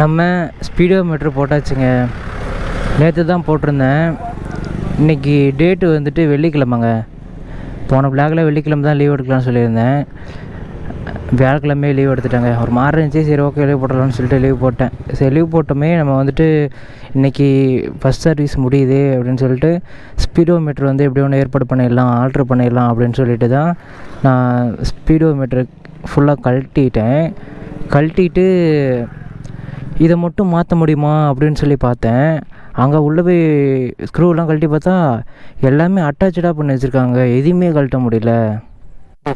நம்ம ஸ்பீடோ மீட்ரு போட்டாச்சுங்க. நேற்று தான் போட்டிருந்தேன். இன்றைக்கி டேட்டு வந்துட்டு வெள்ளிக்கிழமைங்க. போன பிளாகில் வெள்ளிக்கிழமை தான் லீவ் எடுக்கலாம்னு சொல்லியிருந்தேன். வியாழக்கிழமையே லீவ் எடுத்துட்டாங்க. ஒரு மாதிரி இருந்துச்சு. சரி ஓகே லீவ் போடலாம்னு சொல்லிட்டு லீவ் போட்டேன். சரி லீவ் போட்டோமே நம்ம வந்துட்டு இன்றைக்கி ஃபஸ்ட் சர்வீஸ் முடியுது அப்படின்னு சொல்லிட்டு ஸ்பீடோ மீட்ரு வந்து எப்படி ஒன்று ஏற்பாடு பண்ணிடலாம் ஆல்ட்ரு பண்ணிடலாம் அப்படின்னு சொல்லிட்டு தான் நான் ஸ்பீடோ மீட்ரு ஃபுல்லாக கழட்டிட்டேன். கழட்டிட்டு இதை மட்டும் மாற்ற முடியுமா அப்படின்னு சொல்லி பார்த்தேன். அங்கே உள்ளே போய் ஸ்க்ரூலாம் கழட்டி பார்த்தா எல்லாமே அட்டாச்சாக பண்ணி வச்சுருக்காங்க. எதையுமே கழட்ட முடியல.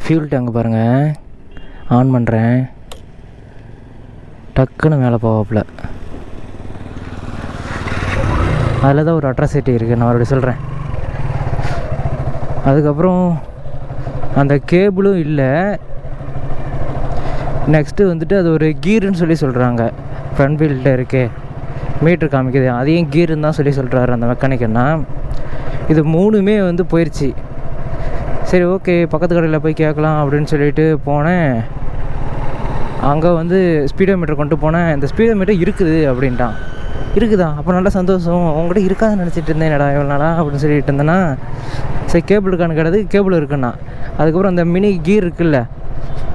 ஃபியூல் டேங்க் பாருங்கள் ஆன் பண்ணுறேன் டக்குன்னு மேலே போவாப்புல. அதில் தான் ஒரு அட்ராசிட்டி இருக்குது நான் மறுபடியும் சொல்கிறேன் அதுக்கப்புறம் அந்த கேபிளும் இல்லை. நெக்ஸ்ட்டு வந்துட்டு அது ஒரு கீருன்னு சொல்லி சொல்கிறாங்க ஃப்ரண்ட் வீல்கிட்ட இருக்கே. மீட்ரு காமிக்குது. அதையும் கீருன்னு தான் சொல்லி சொல்கிறாரு அந்த மெக்கானிக்கண்ணா இது மூணுமே வந்து போயிடுச்சு சரி ஓகே பக்கத்து கடையில் போய் கேட்கலாம் அப்படின்னு சொல்லிட்டு போனேன். அங்கே வந்து ஸ்பீடோ மீட்டர் கொண்டு போனேன். இந்த ஸ்பீடோ மீட்டர் இருக்குது அப்படின்ட்டான். இருக்குதா? அப்போ நல்லா சந்தோஷம். உங்கள்கிட்ட இருக்காதுன்னு நினச்சிட்டு இருந்தேன் என்னடா இவ்வளோ நாளா அப்படின்னு சொல்லிட்டு இருந்தேன்னா சரி கேபிள் இருக்கான்னு கேட்டது கேபிள் இருக்குண்ணா. அதுக்கப்புறம் அந்த மினி கீர் இருக்குல்ல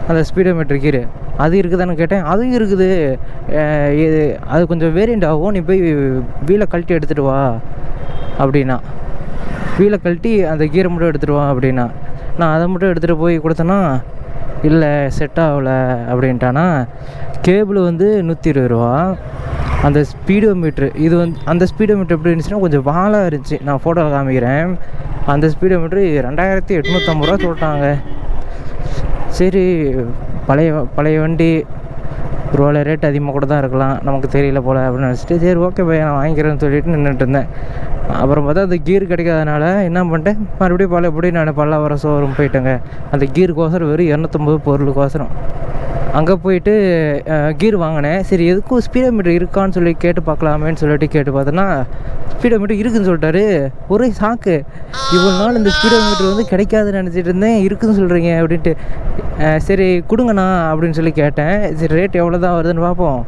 அந்த ஸ்பீடோ மீட்ரு கீரு அது இருக்குதான்னு கேட்டேன். அதுவும் இருக்குது. இது அது கொஞ்சம் வேரியண்ட் ஆகும். நீ போய் வீலை கழட்டி எடுத்துகிட்டு வா அப்படின்னா. வீலை கழட்டி அந்த கீரை மட்டும் எடுத்துகிட்டு வா அப்படின்னா. நான் அதை மட்டும் எடுத்துகிட்டு போய் கொடுத்தேன்னா இல்லை செட் ஆகலை அப்படின்ட்டானா. கேபிள் வந்து நூற்றி இருபது ரூபா. அந்த ஸ்பீடோ மீட்ரு இது வந்து அந்த ஸ்பீடோ மீட்ரு எப்படி இருந்துச்சுன்னா கொஞ்சம் வாழாக இருந்துச்சு. நான் ஃபோட்டோவில் காமிக்கிறேன். அந்த ஸ்பீடோ மீட்ரு ரெண்டாயிரத்தி எட்நூற்றம்பது ரூபா சொல்லிட்டாங்க. சரி பழைய பழைய வண்டி ஒருவேளை ரேட் அதிகமாக கூட தான் இருக்கலாம். நமக்கு தெரியல போல் அப்படின்னு நினச்சிட்டு சரி ஓகே பையன் நான் வாங்கிக்கிறேன்னு சொல்லிட்டு நின்றுட்டு இருந்தேன். அப்புறம் பார்த்தா அந்த கீர் கிடைக்காதனால என்ன பண்ணிட்டேன்? மறுபடியும் பழையபடி நான் பல்லாவரம் ஷோரூம் போயிட்டேங்க. அந்த கீருக்கோசரம் வெறும் இரநூத்தம்பது பொருளுக்கோசரம். அங்கே போயிட்டு கீர் வாங்கினேன். சரி எதுக்கும் ஸ்பீடோமீட்டர் இருக்கான்னு சொல்லி கேட்டு பார்க்கலாமேன்னு சொல்லிட்டு கேட்டு பார்த்தோன்னா ஸ்பீடோமீட்டர் இருக்குதுன்னு சொல்லிட்டாரு. ஒரே சாக்கு இவ்வளோ நாள் இந்த ஸ்பீடோமீட்டர் வந்து கிடைக்காதுன்னு நினச்சிட்டு இருந்தேன். இருக்குதுன்னு சொல்கிறீங்க அப்படின்ட்டு. சரி கொடுங்கண்ணா அப்படின்னு சொல்லி கேட்டேன். சரி ரேட் எவ்வளோ தான் வருதுன்னு பார்ப்போம்.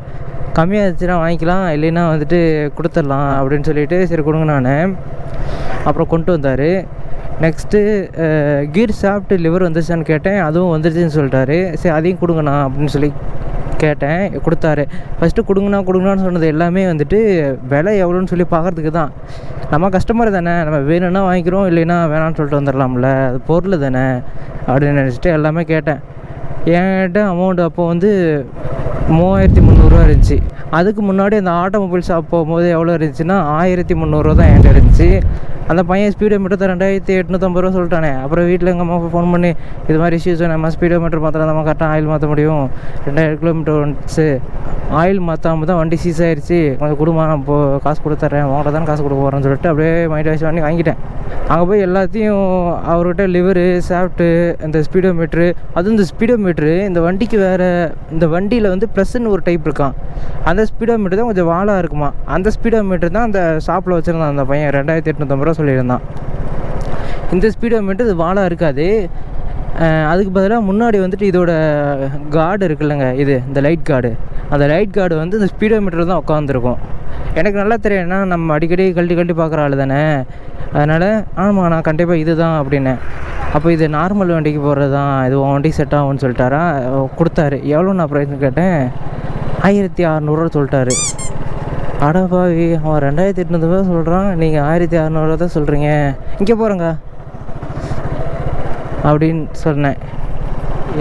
கம்மியாக இருந்துச்சுன்னா வாங்கிக்கலாம் இல்லைன்னா வந்துட்டு கொடுத்துடலாம் அப்படின்னு சொல்லிட்டு சரி கொடுங்க நான். அப்புறம் கொண்டு வந்தார். நெக்ஸ்ட்டு uh, கீர் சாப்பிட்டு லிவர் வந்துச்சான்னு கேட்டேன். அதுவும் வந்துருச்சுன்னு சொல்லிட்டாரு சரி அதையும் கொடுங்கண்ணா அப்படின்னு சொல்லி கேட்டேன். கொடுத்தாரு. ஃபஸ்ட்டு கொடுங்கண்ணா கொடுங்கண்ணான்னு சொன்னது எல்லாமே வந்துட்டு விலை எவ்வளோன்னு சொல்லி பார்க்குறதுக்கு தான். நம்ம கஸ்டமர் தானே. நம்ம வேணும்னா வாங்கிக்கிறோம் இல்லைன்னா வேணாம்னு சொல்லிட்டு வந்துடலாம்ல. அது பொருள் தானே அப்படின்னு நினச்சிட்டு எல்லாமே கேட்டேன். என்கிட்ட அமௌண்ட் அப்போது வந்து மூவாயிரத்தி முந்நூறுரூவா இருந்துச்சு. அதுக்கு முன்னாடி அந்த ஆட்டோமொபைல் ஷாப் போகும்போது எவ்வளோ இருந்துச்சுன்னா ஆயிரத்தி முந்நூறுரூவா தான் என்கிட்ட இருந்துச்சு. அந்த பையன் ஸ்பீடோ மீட்டர் தான் ரெண்டாயிரத்தி எட்நூற்றம்பது ரூபா சொல்லிட்டானே. அப்புறம் வீட்டில் எங்கள் அம்மா ஃபோன் பண்ணி இது மாதிரி இஷ்யூஸ் நம்ம ஸ்பீடோ மீட்டர் மாற்றலாம் நம்ம கரெக்டாக ஆயில் மாற்ற முடியும். ரெண்டாயிரம் கிலோமீட்டர் வந்துச்சு. ஆயில் மாற்றாம தான் வண்டி சீஸ் ஆயிடுச்சு கொஞ்சம் குடும்பம் நான் இப்போ காசு கொடுத்துட்றேன் உங்கள்கிட்ட தான் காசு கொடுக்க போகிறேன்னு சொல்லிட்டு அப்படியே மைண்ட் வாஷ் பண்ணி வாங்கிட்டேன். அங்கே போய் எல்லாத்தையும் அவர்கிட்ட லிவரு சாஃப்ட்டு இந்த ஸ்பீடோ மீட்ரு அதுவும் இந்த ஸ்பீடோ மீட்ரு இந்த வண்டிக்கு வேறு இந்த வண்டியில் வந்து ப்ளஸ்ன்னு ஒரு டைப் இருக்கான். அந்த ஸ்பீடோ மீட்டர் தான் கொஞ்சம் வாலாக இருக்குமா? அந்த ஸ்பீடோ மீட்டர் தான் அந்த ஷாப்பில் வச்சுருந்தான் அந்த பையன். ரெண்டாயிரத்தி எட்நூற்றம்பது ரூபா சொல்லியிருந்தான். இந்த ஸ்பீடோ மீட்டர் இது வாலாக இருக்காது. அதுக்கு பதிலாக முன்னாடி வந்துட்டு இதோட கார்டு இருக்குல்லங்க இது இந்த லைட் கார்டு அந்த லைட் கார்டு வந்து இந்த ஸ்பீடோ மீட்டர் தான் உட்காந்துருக்கும் எனக்கு நல்லா தெரியும். ஏன்னா நம்ம அடிக்கடி கழட்டி கழட்டி பார்க்குற ஆள் தானே. அதனால் ஆமாம் நான் கண்டிப்பாக இது தான் அப்படின்னேன் அப்போ இது நார்மல் வண்டிக்கு போடுறது தான் இது உன் வண்டிக்கு செட் ஆகும்னு சொல்லிட்டாரா? கொடுத்தாரு. எவ்வளோ நான் ப்ரைஸ்னு கேட்டேன். ஆயிரத்தி அறநூறுவா சொல்லிட்டாரு. அடப்பாவி அவன் ரெண்டாயிரத்தி எட்நூறுபா சொல்கிறான் நீங்கள் ஆயிரத்தி அறநூறுவா தான் சொல்கிறீங்க இங்கே போகிறேங்க அப்படின்னு சொன்னேன்.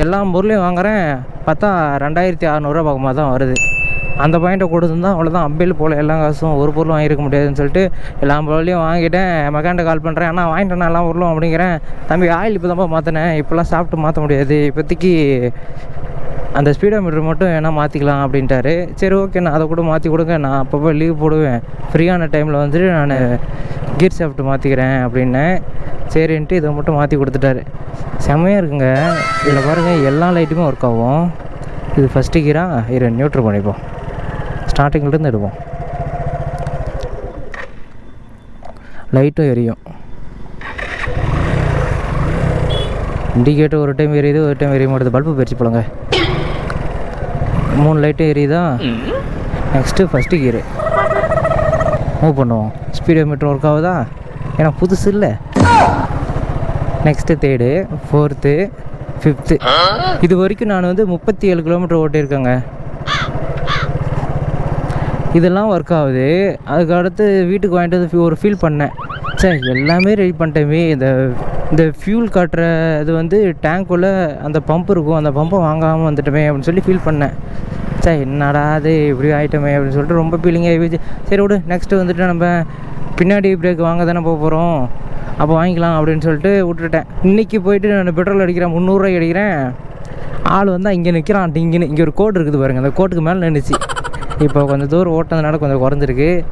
எல்லா பொருளையும் வாங்குறேன். பார்த்தா ரெண்டாயிரத்தி அறநூறுவா பக்கமாக தான் வருது. அந்த பாயிண்ட்டை கொடுத்துருந்தா அவ்வளோதான் அம்பில் போல் எல்லா காசும் ஒரு பொருளும் வாங்கியிருக்க முடியாதுன்னு சொல்லிட்டு எல்லா பொருளையும் வாங்கிட்டேன். மெக்கானிட்ட கால் பண்ணுறேன் அண்ணா வாங்கிட்டேன் எல்லா பொருளும் அப்படிங்கிறேன். தம்பி ஆயில் இப்போ தான் மாற்றினேன் இப்போல்லாம் சாப்பிட்டு மாற்ற முடியாது. இப்போதைக்கு அந்த ஸ்பீடோ மீட்டர் மட்டும் வேணால் மாற்றிக்கலாம் அப்படின்ட்டாரு. சரி ஓகே நான் அதை கூட மாற்றி கொடுங்க. நான் அப்பப்போ லீவ் போடுவேன். ஃப்ரீயான டைமில் வந்துட்டு நான் கீர் சாப்பிட்டு மாற்றிக்கிறேன் அப்படின்னேன் சரின்ட்டு இதை மட்டும் மாற்றி கொடுத்துட்டாரு. செம்மையாக இருக்குங்க. இதில் பாருங்கள் எல்லா லைட்டுமே ஒர்க் ஆகும். இது ஃபஸ்ட்டு கீரா இரு நியூட்ரு பண்ணிப்போம். ஸ்டார்டிங்லேருந்து எடுப்போம். லைட்டும் எரியும். இண்டிகேட்டர் ஒரு டைம் எரியுது ஒரு டைம் எரிய மாட்டேது பல்பு போயிடுச்சு போலங்க. மூணு லைட்டும் எரியுதா நெக்ஸ்ட்டு ஃபஸ்ட்டு கீரு மூவ் பண்ணுவோம். ஸ்பீடோ மீட்டர் ஒர்க் ஆகுதா? ஏன்னா புதுசு இல்லை. நெக்ஸ்ட்டு தேர்டு ஃபோர்த்து ஃபிஃப்த்து இது வரைக்கும் நான் வந்து முப்பத்தி ஏழு கிலோமீட்டர் ஓட்டியிருக்கேங்க. இதெல்லாம் ஒர்க் ஆகுது. அதுக்கு அடுத்து வீட்டுக்கு வாங்கிட்டு வந்து ஒரு ஃபீல் பண்ணேன். சே எல்லாமே ரெடி பண்ணிட்டேமே இந்த இந்த ஃபியூல் காட்டுற இது வந்து டேங்க்குள்ளே அந்த பம்ப் இருக்கும். அந்த பம்பை வாங்காமல் வந்துட்டோமே அப்படின்னு சொல்லி ஃபீல் பண்ணேன். சார் என்னடா அது இப்படி ஆகிட்டோமே அப்படின்னு சொல்லிட்டு ரொம்ப ஃபீலிங் ஆகிடுச்சு சரி விடு நெக்ஸ்ட்டு வந்துட்டு நம்ம பின்னாடி பிரேக் வாங்க தானே போக போகிறோம் அப்போ வாங்கிக்கலாம் அப்படின்னு சொல்லிட்டு விட்டுட்டேன். இன்றைக்கி போயிட்டு நான் பெட்ரோல் அடிக்கிறேன் முந்நூறுரூவாய்க்கு அடிக்கிறேன். ஆள் வந்தால் இங்கே நிற்கிறான் இங்கே இங்கே ஒரு கோட் இருக்குது பாருங்கள் அந்த கோட்டுக்கு மேலே நின்றுச்சு இப்போ கொஞ்சம் தூரம் ஓட்டினதுனால கொஞ்சம் குறைஞ்சிருக்கு.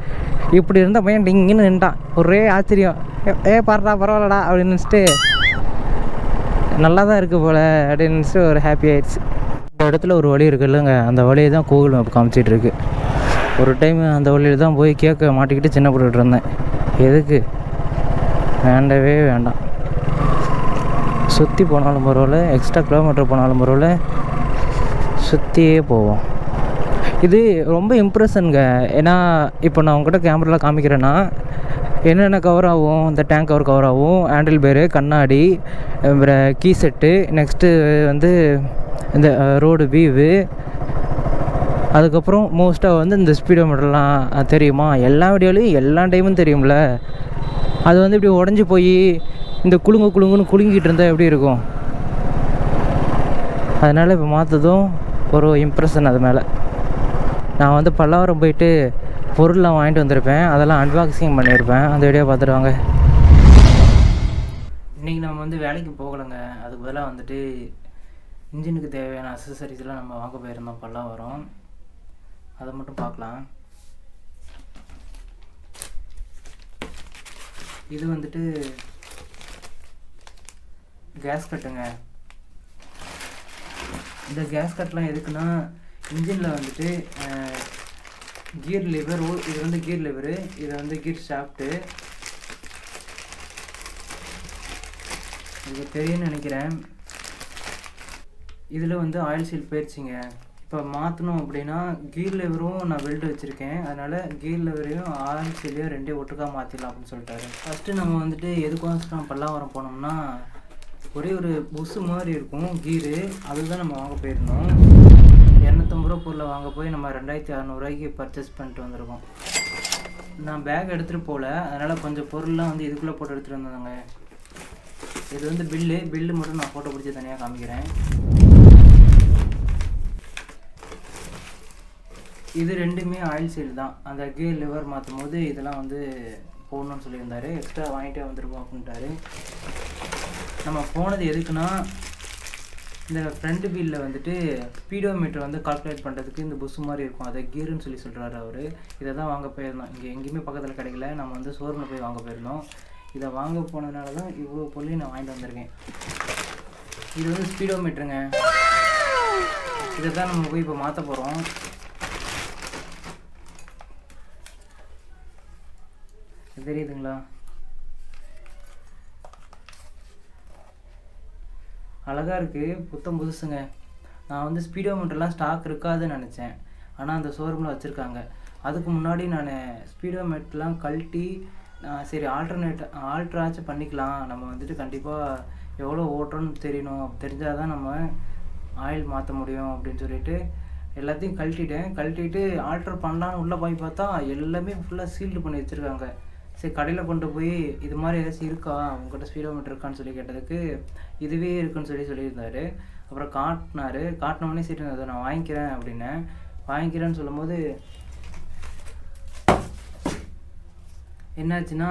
இப்படி இருந்த பையன் டிங்குன்னு நின்ட்டான். ஒரே ஆச்சரியம். ஏ- ஏ பாடுறா பரவாயில்லடா அப்படின்னு நினச்சிட்டு நல்லா தான் இருக்குது போல் அப்படின்னு நினச்சிட்டு ஒரு ஹாப்பி ஆயிடுச்சு. இந்த இடத்துல ஒரு வழி இருக்குது இல்லைங்க. அந்த வழியை தான் கூகுள் மேப் காமிச்சிட்டு இருக்கு. ஒரு டைம் அந்த வழியில் தான் போய் கேட்க மாட்டிக்கிட்டு சின்ன போட்டுட்டு இருந்தேன். எதுக்கு? வேண்டவே வேண்டாம். சுற்றி போனாலும் பரவாயில்ல எக்ஸ்ட்ரா கிலோமீட்டர் போனாலும் பரவாயில்ல சுற்றியே போவோம். இது ரொம்ப இம்ப்ரெஷனுங்க ஏன்னா இப்போ நான் உங்ககிட்ட கேமராவில் காமிக்கிறேன்னா என்னென்ன கவர் ஆகும்? இந்த டேங்க் கவர் கவர் ஆகும். ஹேண்டில் பேரு கண்ணாடி அப்புறம் கீ செட்டு நெக்ஸ்ட்டு வந்து இந்த ரோடு வீவு அதுக்கப்புறம் மோஸ்ட்டாக வந்து இந்த ஸ்பீடோ மீட்டர்லாம் தெரியுமா? எல்லா வீடியோலையும் எல்லா டைமும் தெரியும்ல. அது வந்து இப்படி உடஞ்சி போய் இந்த குலுங்கு குலுங்குன்னு குலுங்கிட்டு இருந்தால் எப்படி இருக்கும்? அதனால் இப்போ மாற்றதும் ஒரு இம்ப்ரெஷன் அது மேலே. நான் வந்து பல்லாவரம் போயிட்டு பொருள்லாம் வாங்கிட்டு வந்திருப்பேன். அதெல்லாம் அன்பாக்சிங் பண்ணியிருப்பேன். அந்த வீடியோ பார்த்துட்டு வாங்க. இன்றைக்கி நம்ம வந்து வேலைக்கு போகலைங்க. அதுக்கு பதிலாக வந்துட்டு இன்ஜினுக்கு தேவையான அசசரிஸ்லாம் நம்ம வாங்க போயிருந்தோம் பல்லாவரம். அதை மட்டும் பார்க்கலாம். இது வந்துட்டு கேஸ் கட்டுங்க இந்த கேஸ் கட்லாம் எதுக்குன்னா இன்ஜினில் வந்துட்டு கியர் லிவர் இது வந்து கியர் லிவரு இது வந்து கியர் ஷாஃப்ட்டு இது தெரியும்னு நினைக்கிறேன். இதில் வந்து ஆயில் சீல் போயிடுச்சிங்க இப்போ மாற்றணும் அப்படின்னா கீர் லெவரும் நான் வெல்டு வச்சுருக்கேன். அதனால் கீர் லெவரையும் ஆயில் சீலையும் ரெண்டையும் ஒட்டுக்காக மாற்றிடலாம் அப்படின்னு சொல்லிட்டாரு. ஃபஸ்ட்டு நம்ம வந்துட்டு எதுக்கோசரம் பல்லாவரம் போனோம்னா ஒரே ஒரு புஷு மாதிரி இருக்கும் கீரு அதுதான் நம்ம வாங்க போயிருந்தோம். இரநூத்தம்பது ரூபா பொருளை வாங்க போய் நம்ம ரெண்டாயிரத்தி அறநூறுவாய்க்கு பர்ச்சேஸ் பண்ணிட்டு வந்திருக்கோம். நான் பேக் எடுத்துகிட்டு போகல. அதனால் கொஞ்சம் பொருள்லாம் வந்து இதுக்குள்ளே போட்டு எடுத்துகிட்டு வந்தாங்க. இது வந்து பில்லு பில்லு மட்டும் நான் ஃபோட்டோ பிடிச்சி தனியாக காமிக்கிறேன். இது ரெண்டுமே ஆயில் சீல் தான். அந்த கியர் லிவர் மாற்றும் போது இதெல்லாம் வந்து போடணும்னு சொல்லியிருந்தாரு. எக்ஸ்ட்ரா வாங்கிட்டே வந்திருக்கோம் அப்படின்ட்டாரு. நம்ம போனது எதுக்குன்னா இந்த ஃப்ரண்ட் வீலில் வந்துட்டு ஸ்பீடோமீட்டர் வந்து கால்குலேட் பண்ணுறதுக்கு இந்த புஸ் மாதிரி இருக்கும். அதை கீருன்னு சொல்லி சொல்கிறாரு அவர். இதை தான் வாங்க போயிருந்தோம். இங்கே எங்கேயுமே பக்கத்தில் கிடைக்கல. நம்ம வந்து ஷோரூமில் போய் வாங்க போயிருந்தோம். இதை வாங்க போனதுனால தான் இவ்வளோ பொருளையும் நான் வாங்கிட்டு வந்திருக்கேன். இது வந்து ஸ்பீடோமீட்டருங்க இதை தான் நம்ம போய் இப்போ மாற்ற போகிறோம் தெரியுதுங்களா? அழகாக இருக்குது புத்தம் புதுசுங்க. நான் வந்து ஸ்பீடோ மீட்டர்லாம் ஸ்டாக் இருக்காதுன்னு நினச்சேன். ஆனால் அந்த ஷோரூமில் வச்சுருக்காங்க. அதுக்கு முன்னாடி நான் ஸ்பீடோ மீட்டர்லாம் கழட்டி சரி ஆல்டர்னேட் ஆல்ட்ராச்சும் பண்ணிக்கலாம். நம்ம வந்துட்டு கண்டிப்பாக எவ்வளோ ஓட்டுறோன்னு தெரியணும். தெரிஞ்சால் தான் நம்ம ஆயில் மாற்ற முடியும் அப்படின்னு சொல்லிட்டு எல்லாத்தையும் கழட்டிட்டேன். கழட்டிட்டு ஆல்ட்ரு பண்ணலான்னு உள்ளே போய் பார்த்தா எல்லாமே ஃபுல்லாக சீல்டு பண்ணி வச்சுருக்காங்க. சரி கடையில் கொண்டு போய் இது மாதிரி ஏதாச்சும் இருக்கா? உங்கள்கிட்ட ஸ்பீடோமீட்டர் இருக்கான்னு சொல்லி கேட்டதுக்கு இதுவே இருக்குன்னு சொல்லி சொல்லியிருந்தாரு. அப்புறம் காட்டினாரு. காட்டினவொடனே சரி அதை நான் வாங்கிக்கிறேன் அப்படின்னேன் வாங்கிக்கிறேன்னு சொல்லும்போது என்னாச்சுன்னா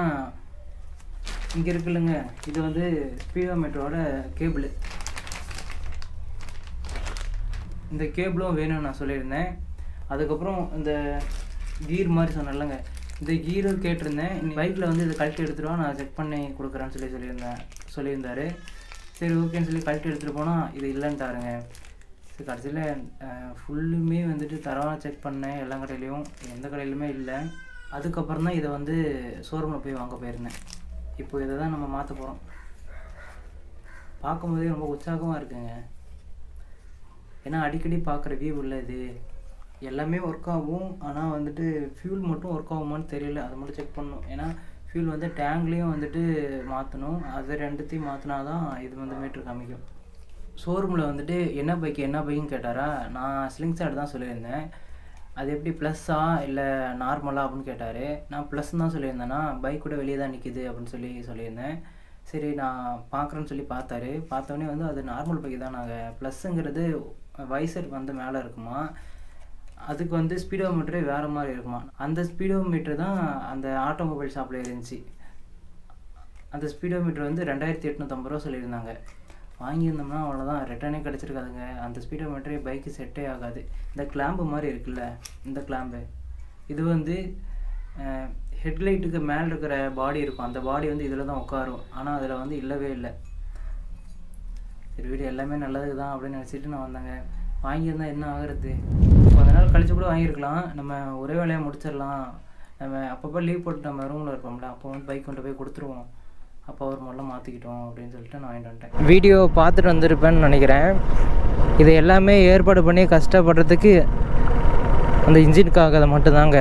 இங்கே இருக்குல்லங்க. இது வந்து ஸ்பீடோமீட்டரோட கேபிள் இந்த கேபிளும் வேணும்னு நான் சொல்லியிருந்தேன். அதுக்கப்புறம் இந்த கீர் மாதிரி சொன்னேன்லங்க. இந்த கீரும் கேட்டிருந்தேன். பைக்கில் வந்து இதை கழட்டி எடுத்துருவா நான் செக் பண்ணி கொடுக்குறேன்னு சொல்லி சொல்லியிருந்தேன். சொல்லியிருந்தாரு. சரி ஓகேன்னு சொல்லி கழட்டி எடுத்துகிட்டு போனால் இது இல்லைன்ட்டாருங்க. சரி கடைசியில் ஃபுல்லுமே வந்துட்டு தரவாக செக் பண்ணேன் எல்லா கடையிலையும். எந்த கடையிலுமே இல்லை. அதுக்கப்புறம் தான் இதை வந்து ஷோரூமில் போய் வாங்க போயிருந்தேன். இப்போ இதை தான் நம்ம மாற்ற போகிறோம் பார்க்கும்போதே ரொம்ப உற்சாகமாக இருக்குங்க. ஏன்னா அடிக்கடி பார்க்குற வியூ இல்லை இது. எல்லாமே ஒர்க் ஆகும். ஆனால் வந்துட்டு ஃபியூல் மட்டும் ஒர்க் ஆகுமான்னு தெரியல. அது மட்டும் செக் பண்ணணும். ஏன்னா ஃபியூல் வந்து டேங்க்லேயும் வந்துட்டு மாற்றணும் அது ரெண்டுத்தையும் மாற்றினா தான் இது வந்து மீட்ரு காமிக்கும். ஷோரூமில் வந்துட்டு என்ன பைக் என்ன பைக்குன்னு கேட்டாரா? நான் ஸ்லிங் சாட் தான் சொல்லியிருந்தேன். அது எப்படி ப்ளஸ்ஸா இல்லை நார்மலா அப்படின்னு கேட்டார். நான் ப்ளஸ் தான் சொல்லியிருந்தேன்னா பைக் கூட வெளியே தான் நிற்கிது அப்படின்னு சொல்லி சொல்லியிருந்தேன். சரி நான் பார்க்குறேன்னு சொல்லி பார்த்தாரு. பார்த்தோன்னே வந்து அது நார்மல் பைக் தான். நாங்கள் ப்ளஸ்ஸுங்கிறது வைசர் வந்து மேலே இருக்குமா? அதுக்கு வந்து ஸ்பீடோ மீட்டரே வேறு மாதிரி இருக்குமா? அந்த ஸ்பீடோ மீட்டர் தான் அந்த ஆட்டோமொபைல் ஷாப்பில் இருந்துச்சு. அந்த ஸ்பீடோ மீட்டர் வந்து ரெண்டாயிரத்தி எட்நூற்றம்பது ரூபா சொல்லியிருந்தாங்க. வாங்கியிருந்தோம்னா அவ்வளோதான் ரிட்டர்னே கிடச்சிருக்காதுங்க. அந்த ஸ்பீடோ மீட்டரே பைக்கு செட்டே ஆகாது. இந்த கிளாம்பு மாதிரி இருக்குல்ல இந்த கிளாம்பு இது வந்து ஹெட்லைட்டுக்கு மேலே இருக்கிற பாடி இருக்கும். அந்த பாடி வந்து இதில் தான் உட்காரும். ஆனால் அதில் வந்து இல்லவே இல்லை. சரி வீடு எல்லாமே நல்லது தான் அப்படின்னு நினச்சிட்டு நான் வந்தேங்க. வாங்கியிருந்தா என்ன ஆகுறது? கொஞ்ச நாள் கழிச்சு கூட வாங்கியிருக்கலாம். நம்ம ஒரே வேலையை முடிச்சிடலாம். நம்ம அப்பப்போ லீவ் போட்டு நம்ம ரூமில் இருப்போம்ல அப்போ வந்து பைக் கொண்டு போய் கொடுத்துருவோம். அப்போ அவர் முதல்ல மாற்றிக்கிட்டோம் அப்படின்னு சொல்லிட்டு நான் வாங்கிட்டு வந்துட்டேன். வீடியோ பார்த்துட்டு வந்திருப்பேன்னு நினைக்கிறேன். இது எல்லாமே ஏற்பாடு பண்ணி கஷ்டப்படுறதுக்கு அந்த இன்ஜினுக்காக அதை மட்டும்தாங்க.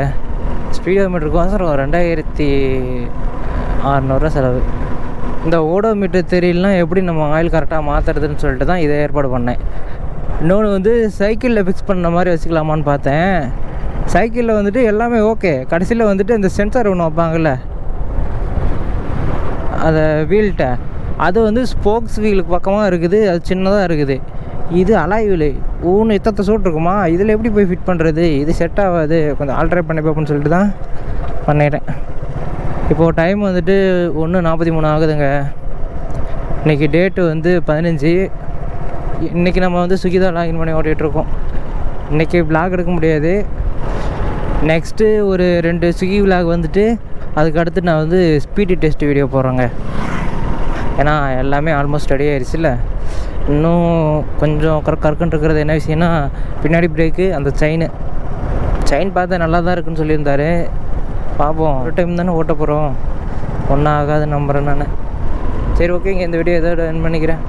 ஸ்பீடோ மீட்டருக்கோசரம் ரெண்டாயிரத்தி அறநூறுவா செலவு. இந்த ஓடோ மீட்டர் தெரியலாம் எப்படி நம்ம ஆயில் கரெக்டாக மாற்றுறதுன்னு சொல்லிட்டு தான் இதை ஏற்பாடு பண்ணேன். இன்னொன்று வந்து சைக்கிளில் ஃபிக்ஸ் பண்ண மாதிரி வச்சுக்கலாமான்னு பார்த்தேன். சைக்கிளில் வந்துட்டு எல்லாமே ஓகே கடைசியில் வந்துட்டு இந்த சென்சார் ஒன்று வைப்பாங்கல்ல? அதை வீல்கிட்ட அது வந்து ஸ்போக்ஸ் வீலுக்கு பக்கமாக இருக்குது அது சின்னதாக இருக்குது. இது அலாய் வீலு ஊன்னு இத்தத்தை சூட் இருக்குமா? இதில் எப்படி போய் ஃபிட் பண்ணுறது இது செட் ஆகாது. கொஞ்சம் ஆல்ட்ரேட் பண்ணி பார்ப்போம்னு சொல்லிட்டு தான் பண்ணிட்டேன். இப்போது டைம் வந்துட்டு ஒன்று நாற்பத்தி மூணு ஆகுதுங்க. இன்றைக்கி டேட்டு வந்து பதினஞ்சு. இன்றைக்கி நம்ம வந்து ஸ்விக்கி தான் லாகின் பண்ணி ஓட்டிகிட்ருக்கோம் இன்றைக்கி vlog எடுக்க முடியாது. நெக்ஸ்ட்டு ஒரு ரெண்டு ஸ்விக்கி விளாக் வந்துட்டு அதுக்கு அடுத்து நான் வந்து ஸ்பீடி டெஸ்ட் வீடியோ போடுறேங்க. ஏன்னா எல்லாமே ஆல்மோஸ்ட் ரெடி ஆயிடுச்சுல்ல இன்னும் கொஞ்சம் கறக் கறக்குன்னு இருக்கிறது என்ன விஷயம்னா பின்னாடி பிரேக்கு அந்த செயின் செயின் பார்த்தா நல்லா தான் இருக்குன்னு சொல்லியிருந்தாரு. பார்ப்போம் ஒரு டைம் தானே ஓட்ட போகிறோம் ஒன்றும் ஆகாது நம்புகிறேன் நான். சரி ஓகேங்க இந்த வீடியோ இதோட என் பண்ணிக்கிறேன்.